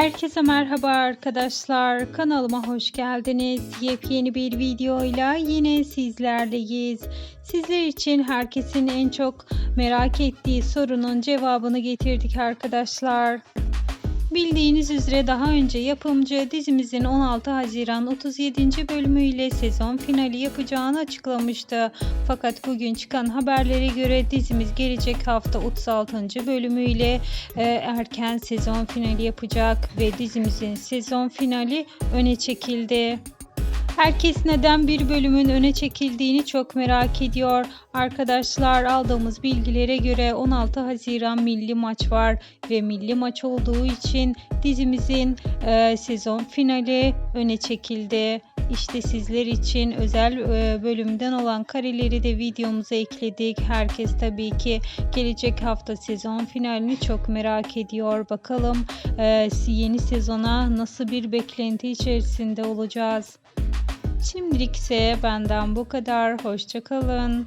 Herkese merhaba arkadaşlar. Kanalıma hoş geldiniz. Yepyeni bir videoyla yine sizlerleyiz. Sizler için herkesin en çok merak ettiği sorunun cevabını getirdik arkadaşlar. Bildiğiniz üzere daha önce yapımcı dizimizin 16 Haziran 37. bölümüyle sezon finali yapacağını açıklamıştı. Fakat bugün çıkan haberlere göre dizimiz gelecek hafta 36. bölümüyle e, erken sezon finali yapacak ve dizimizin sezon finali öne çekildi. Herkes neden bir bölümün öne çekildiğini çok merak ediyor. Arkadaşlar aldığımız bilgilere göre 16 Haziran milli maç var ve milli maç olduğu için dizimizin e, sezon finali öne çekildi. İşte sizler için özel e, bölümden olan kareleri de videomuza ekledik. Herkes tabii ki gelecek hafta sezon finalini çok merak ediyor. Bakalım e, yeni sezona nasıl bir beklenti içerisinde olacağız. Şimdilik ise benden bu kadar. Hoşçakalın.